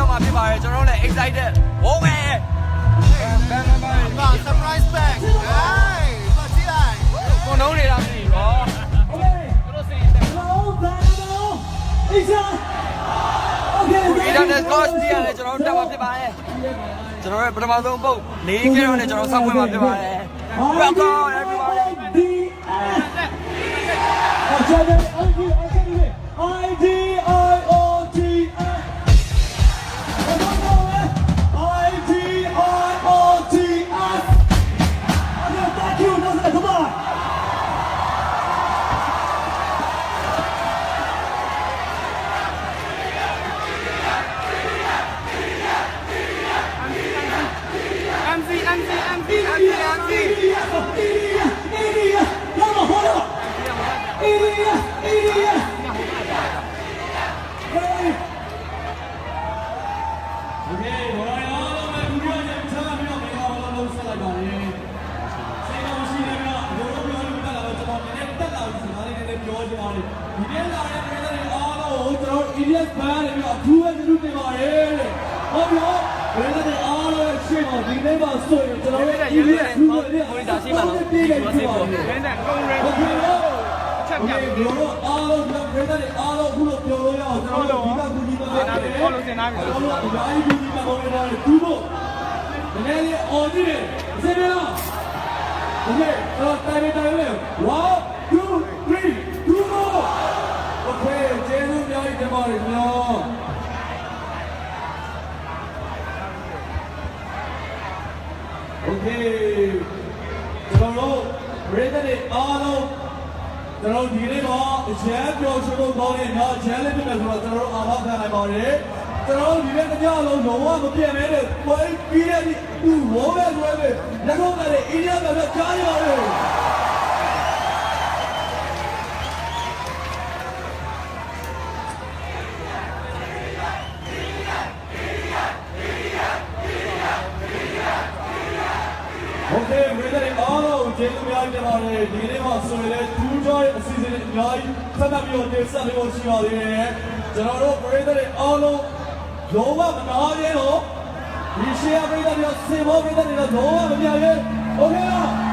တော့မှာဖြစ်ပါတယ်ကျွန်တော်လည်း excited ဝုန်းပဲဘယ်မှာပါ surprise pack ဟိုင်းပါစီလိုက်ကိုနှုံးနေတာမသိရော Ida let's go စီရလေကျွန်တော်တက်ပါဖြစ်ပါတယ်ကျွန်တော်ရဲ့ပထမဆုံးပုတ်၄ကီလိုနဲ့ကျွန်တော်ဆောက်ဝင်မှာဖြစ်ပါတယ် Welcome ဒီနေ့လာတဲ့ပြည်သူတွေအားလုံးကိုကျွန်တော် Indian Band နဲ့ပြီးတော့အထူးပဲကျေးဇူးတင်ပါတယ်တဲ့။ဟုတ်ပြီဟုတ်ပြည်သူတွေအားလုံးရဲ့ရှေ့မှာဒီနေ့မှာဆိုရင်ကျွန်တော်ရဲ့ Indian လူတွေရဲ့ဟိုဒါရှိမှာလား။ဒီနေ့မှာဆိုရင်ပြည်သူကုန်းရဲဟုတ်ပြီဟုတ်အချက်ပြပြီးတော့အားလုံးကပြည်သူတွေအားလုံးခုလိုပြောလို့ရအောင်ကျွန်တော်ဒီကကူညီပါမယ်။အားလုံးစင်နာပြီ။အားလုံးအများကြီးကူညီပါမယ်။ဒီမို့နည်းနည်းလေးအော်ကြည့်တယ်။စင်နာ။ဒီနေ့တော့တိုင်းတိုင်းလေး1 2 တင်ပါတယ်ခင်ဗျာโอเคကျွန်တော်တို့ရေဒနေအားလုံးကျွန်တော်ဒီနေ့မှာအချမ်းပြောရှုလို့ကောင်းတဲ့နောက်အချမ်းလေးပြမယ်ဆိုတော့ကျွန်တော်တို့အာမခံနိုင်ပါတယ်ကျွန်တော်တို့ဒီနေ့တစ်ညလုံးလုံးဝမပြတ်မဲတဲ့ပွဲပြီးတဲ့ဒီသူဝေါ်ပဲဆိုရဲလက်ကုပ်ကလည်းအိန္ဒိယဘက်ကကြားရပါတယ် ကျေးဇူးများတင်ပါတယ်ဒီနေ့မှာဆိုရင်လည်းထူးခြားတဲ့အစီအစဉ်တွေအများကြီးဆက်လက်ပြီးတော့တင်ဆက်ပေးဖို့ရှိပါသေးတယ်ကျွန်တော်တို့ဝေဒနေအားလုံးလုံးဝမနာရဲတော့ဒီရှေ့အပိဒါတွေစေဘောပိဒါတွေတော့လုံးဝမပြရဲโอเคလား